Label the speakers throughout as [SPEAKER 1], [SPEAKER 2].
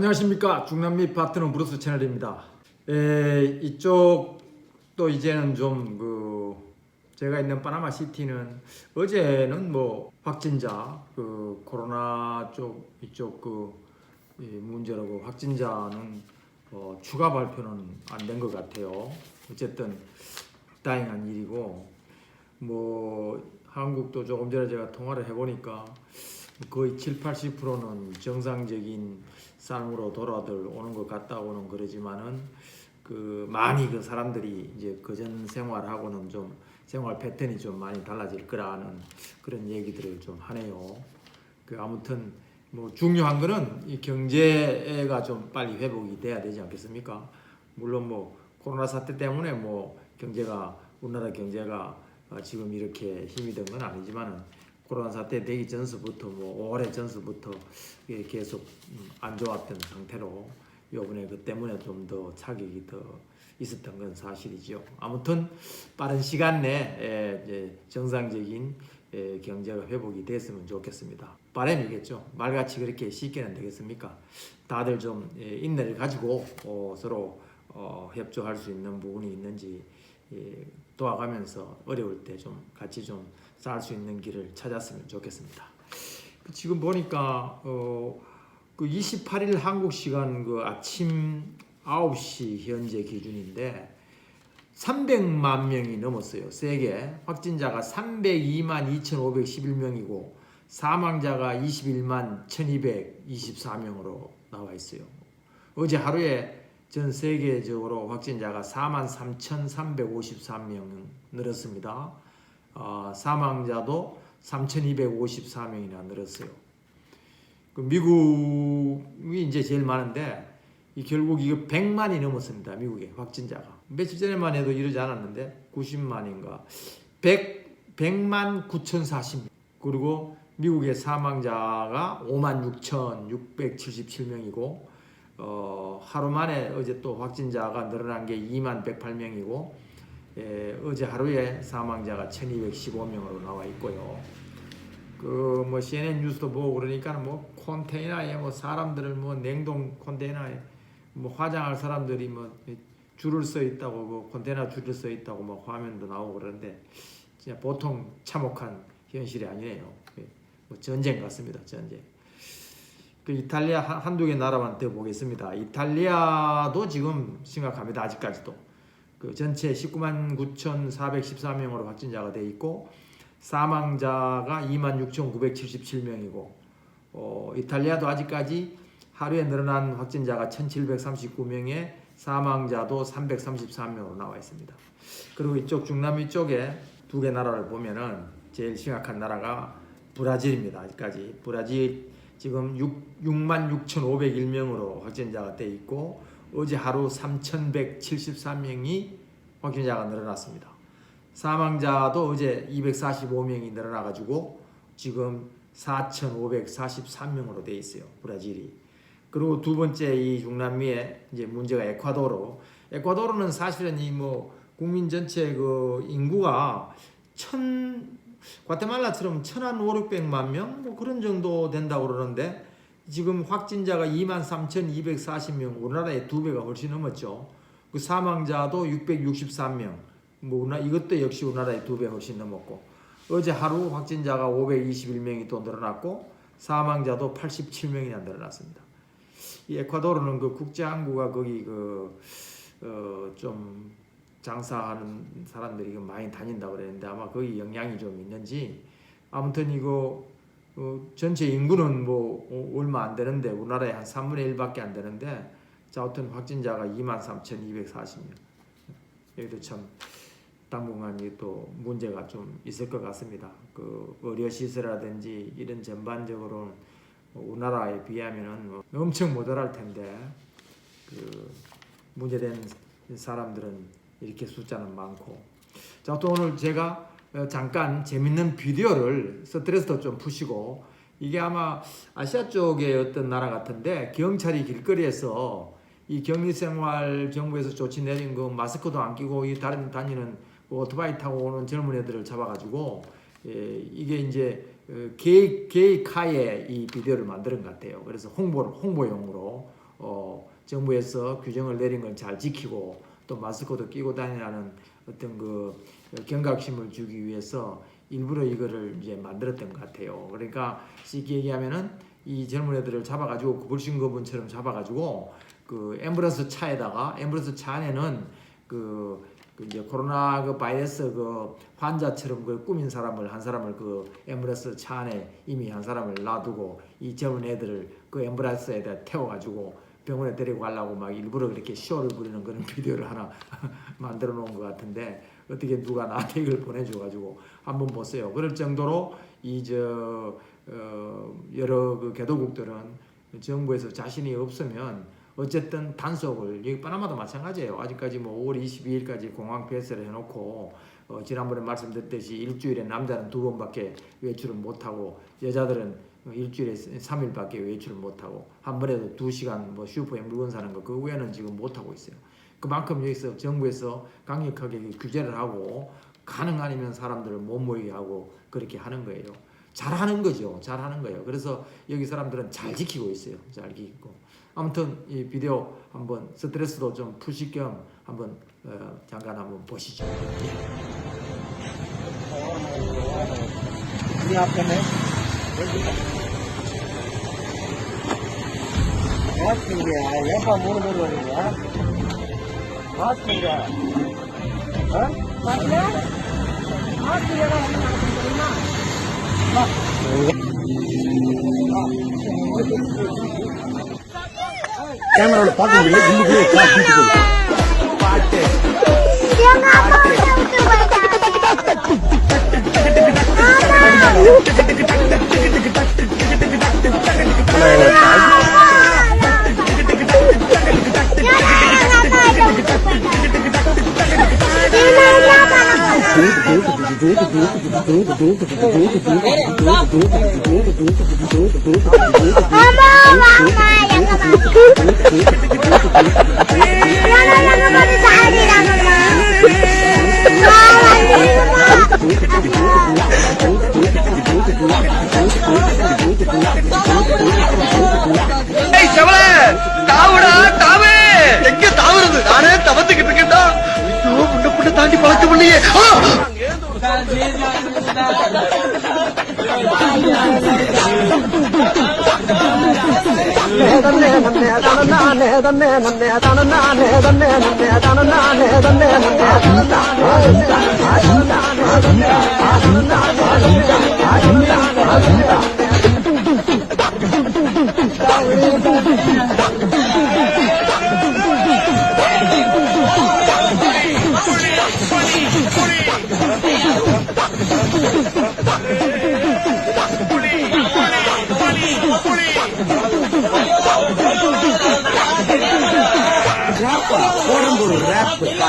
[SPEAKER 1] 안녕하십니까 중남미 파트너 브루스 채널입니다. 에, 이쪽 또 이제는 좀 그 제가 있는 파나마 시티는 어제는 뭐 확진자 그 코로나 쪽 이쪽 그이 문제라고 확진자는 어, 추가 발표는 안 된 것 같아요. 어쨌든 다행한 일이고 뭐 한국도 조금 전에 제가 통화를 해보니까 거의 7, 80%는 정상적인 삶으로 돌아들 오는 것 같다고는 그러지만은 그 많이 그 사람들이 이제 그전 생활하고는 좀 생활 패턴이 좀 많이 달라질 거라는 그런 얘기들을 좀 하네요. 그 아무튼 뭐 중요한 거는 이 경제가 좀 빨리 회복이 돼야 되지 않겠습니까? 물론 뭐 코로나 사태 때문에 뭐 경제가 우리나라 경제가 어, 지금 이렇게 힘이 든 건 아니지만은 코로나 사태 되기 전서부터 뭐 오래 전서부터 계속 음, 안 좋았던 상태로 이번에 그 때문에 좀더 차격이 더 있었던 건 사실이죠. 아무튼 빠른 시간 내에 에, 이제 정상적인 에, 경제가 회복이 됐으면 좋겠습니다. 바람이겠죠. 말같이 그렇게 쉽게는 되겠습니까? 다들 좀 에, 인내를 가지고 어, 서로 어, 협조할 수 있는 부분이 있는지 예, 도와가면서 어려울 때 좀 같이 좀살수 있는 길을 찾았으면 좋겠습니다. 지금 보니까 어, 그 28일 한국 시간 그 아침 9시 현재 기준인데 300만 명이 넘었어요. 세계 확진자가 302만 2,511명이고 사망자가 21만 1,224명으로 나와 있어요. 어제 하루에 전 세계적으로 확진자가 4만 3,353명 늘었습니다. 어, 사망자도 3,254명이나 늘었어요. 그 미국이 이제 제일 많은데 이 결국 이거 100만이 넘었습니다. 미국의 확진자가. 며칠 전에만 해도 이러지 않았는데 90만인가 100 100만 9,040명. 그리고 미국의 사망자가 5만 6,677명이고 어, 하루 만에 어제 또 확진자가 늘어난 게 2만 108명이고 예, 어제 하루에 사망자가 1,215명으로 나와 있고요. 그 뭐 CNN 뉴스도 보고 그러니까 뭐 컨테이너에 뭐 사람들을 뭐 냉동 컨테이너에 뭐 화장할 사람들이 뭐 줄을 서 있다고 뭐 컨테이너 줄을 서 있다고 뭐 화면도 나오고 그러는데 진짜 보통 참혹한 현실이 아니네요. 예, 뭐 전쟁 같습니다. 전쟁. 그 이탈리아 한- 한두 개 나라만 더 보겠습니다. 이탈리아도 지금 심각합니다. 아직까지도. 그 전체 19만 9,414명으로 확진자가 돼 있고 사망자가 26,977명이고 어, 이탈리아도 아직까지 하루에 늘어난 확진자가 1,739명에 사망자도 333명으로 나와 있습니다. 그리고 이쪽 중남미 쪽에 두 개 나라를 보면은 제일 심각한 나라가 브라질입니다. 아직까지 브라질 지금 6, 6만 6,501명으로 확진자가 돼 있고 어제 하루 3,173명이 확진자가 늘어났습니다. 사망자도 어제 245명이 늘어나가지고 지금 4,543명으로 돼 있어요. 브라질이. 그리고 두 번째 이 중남미의 이제 문제가 에콰도르. 에콰도르는 사실은 이 뭐 국민 전체 그 인구가 천 과테말라처럼 천한 오백만 명 뭐 그런 정도 된다고 그러는데 지금 확진자가 2만 3,240명 우리나라의 두 배가 훨씬 넘었죠. 그 사망자도 663명. 뭐 우리나라 이것도 역시 우리나라의 두 배 훨씬 넘었고 어제 하루 확진자가 521명이 또 늘어났고 사망자도 87명이나 늘어났습니다. 이 에콰도르는 그 국제 항구가 거기 그어좀 장사하는 사람들이 그 많이 다닌다고 그랬는데 아마 거기 영향이 좀 있는지 아무튼 이거 어, 전체 인구는 뭐 어, 얼마 안 되는데 우리나라의 한 3분의 1밖에 안 되는데 자 어떤 확진자가 23,240명 여기도 참 당분간 이또 문제가 좀 있을 것 같습니다. 그 의료 시설이라든지 이런 전반적으로 우리나라에 비하면은 뭐 엄청 모자랄 텐데 그 문제된 사람들은 이렇게 숫자는 많고 자 또 오늘 제가 어, 잠깐 재밌는 비디오를 스트레스도 좀 푸시고 이게 아마 아시아 쪽의 어떤 나라 같은데 경찰이 길거리에서 이 격리생활 정부에서 조치 내린 거 마스크도 안 끼고 이 다른 다니는 그 오토바이 타고 오는 젊은 애들을 잡아가지고 예, 이게 이제 어, 게이 게이 카의 이 비디오를 만드는 것 같아요. 그래서 홍보 홍보용으로 어, 정부에서 규정을 내린 걸잘 지키고 또 마스크도 끼고 다니라는 어떤 그 경각심을 주기 위해서 일부러 이거를 이제 만들었던 것 같아요. 그러니까 쉽게 얘기하면은 이 젊은 애들을 잡아가지고 그 불신 거분처럼 잡아가지고 그 앰뷸런스 차에다가 앰뷸런스 차 안에는 그, 그 이제 코로나 그 바이러스 그 환자처럼 그 꾸민 사람을 한 사람을 그 앰뷸런스 차 안에 이미 한 사람을 놔두고 이 젊은 애들을 그 앰뷸런스에다 태워가지고 병원에 데리고 가려고 막 일부러 그렇게 쇼를 부리는 그런 비디오를 하나 만들어 놓은 것 같은데 어떻게 누가 나한테 이걸 보내줘가지고 한번 보세요. 그럴 정도로 이저 어, 여러 그 개도국들은 정부에서 자신이 없으면 어쨌든 단속을 여기 파나마도 마찬가지예요. 아직까지 뭐 5월 22일까지 공항 폐쇄를 해놓고 어, 지난번에 말씀드렸듯이 일주일에 남자는 두 번밖에 외출을 못하고 여자들은 일주일에 3일밖에 외출을 못하고 한 번에도 2시간 뭐 슈퍼에 물건 사는 거 그 외에는 지금 못하고 있어요. 그만큼 여기서 정부에서 강력하게 규제를 하고 가능 아니면 사람들을 못 모이게 하고 그렇게 하는 거예요. 잘하는 거죠. 잘하는 거예요. 그래서 여기 사람들은 잘 지키고 있어요. 잘 지키고. 아무튼 이 비디오 한번 스트레스도 좀 푸실 겸 한번 어, 잠깐 한번 보시죠.
[SPEAKER 2] 예. 우리 앞에는 같은 게 옆에 모르는 거야. 같은 게. 어? 맞네? 같은 게가 무슨 말이야?
[SPEAKER 3] எங்க அப்பா விட்டு போயிட்டாங்க அம்மா வாமா எங்க எங்க
[SPEAKER 4] வழக்கு பண்ணியே தன்னே நன்னே தனநானே தன்னே நன்னே தனநானே தன்னே நன்னே தனநானே தன்னே நன்னே தனநானே தன்னே நன்னே
[SPEAKER 2] தனநானே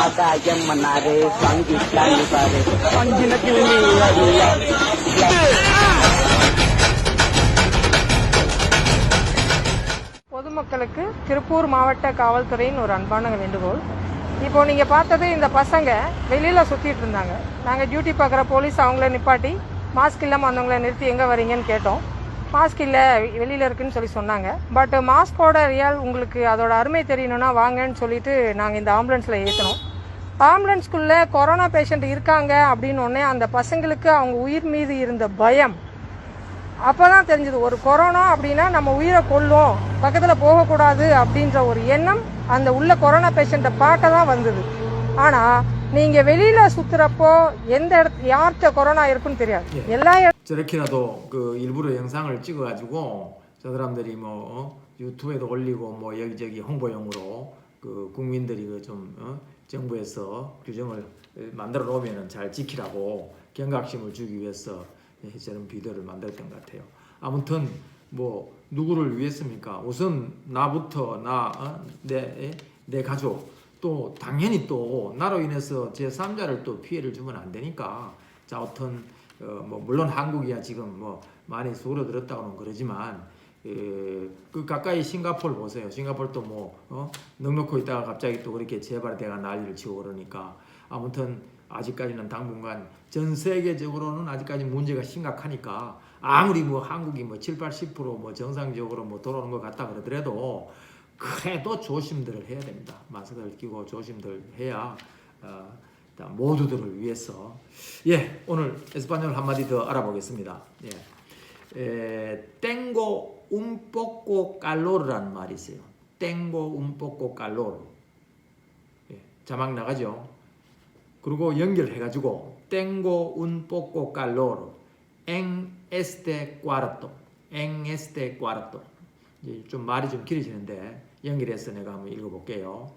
[SPEAKER 2] ஆகாயம் மன்னாரு எம்மன்னாரு சங்கி பாரு
[SPEAKER 5] பொதுமக்களுக்கு திருப்பூர் மாவட்ட காவல்துறையின் ஒரு அன்பான வேண்டுகோள் இப்போ நீங்க பார்த்தது இந்த பசங்க வெளியில சுத்திட்டு இருந்தாங்க நாங்க டியூட்டி பார்க்குற போலீஸ் அவங்கள நிப்பாட்டி மாஸ்க் இல்லாம வந்தவங்களை நிறுத்தி எங்க வரீங்கன்னு கேட்டோம் மாஸ்க் இல்ல வெளியில இருக்குன்னு சொல்லி சொன்னாங்க பட் மாஸ்கோட ரியல் உங்களுக்கு அதோட அருமை தெரியணும்னா வாங்கன்னு சொல்லிட்டு நாங்க இந்த ஆம்புலன்ஸ்ல ஏத்தனோம் ஆம்புலன்ஸ்குள்ள கொரோனா பேஷண்ட் இருக்காங்க அப்படின்னு உடனே அந்த பசங்களுக்கு அவங்க உயிர் மீது இருந்த பயம் அப்பதான் தெரிஞ்சது ஒரு கொரோனா அப்படின்னா நம்ம உயிரை கொல்லும் பக்கத்துல போகக்கூடாது அப்படின்ற ஒரு எண்ணம் அந்த உள்ள கொரோனா பேஷண்ட்டை பார்க்க தான் வந்தது ஆனா நீங்க வெளியில சுத்துறப்போ எந்த இடத்து யார்கிட்ட கொரோனா இருக்குன்னு தெரியாது எல்லா இடத்துலயும்
[SPEAKER 1] 저렇게라도 그 일부러 영상을 찍어가지고 저 사람들이 뭐 어? 유튜브에도 올리고 뭐 여기저기 홍보용으로 그 국민들이 그좀 어? 정부에서 규정을 만들어 놓으면 잘 지키라고 경각심을 주기 위해서 저런 비디오를 만들었던 것 같아요. 아무튼 뭐 누구를 위해서입니까? 우선 나부터 나내내 내 가족 또 당연히 또 나로 인해서 제 3자를 또 피해를 주면 안 되니까 자 어떤 어, 뭐 물론 한국이야 지금 뭐 많이 수그러들었다고는 그러지만 에, 그 가까이 싱가포르 보세요. 싱가포르도 뭐 어? 넉넉히 있다가 갑자기 또 그렇게 재발대가 난리를 치고 그러니까 아무튼 아직까지는 당분간 전 세계적으로는 아직까지 문제가 심각하니까 아무리 뭐 한국이 뭐 7, 80%뭐 정상적으로 뭐 돌아오는 것 같다 그러더라도 그래도 조심들을 해야 됩니다. 마스크를 끼고 조심들 해야 어, 모두들을 위해서 예 오늘 에스파뇰 한마디 더 알아보겠습니다. 예. 에, 땡고 움뽀꼬 깔로르라는 말이 있어요. 땡고 움뽀꼬 깔로르. 예, 자막 나가죠. 그리고 연결해가지고 땡고 운뽀꼬 깔로르 este cuarto en este cuarto 이제 좀 말이 좀 길어지는데 연결해서 내가 한번 읽어볼게요.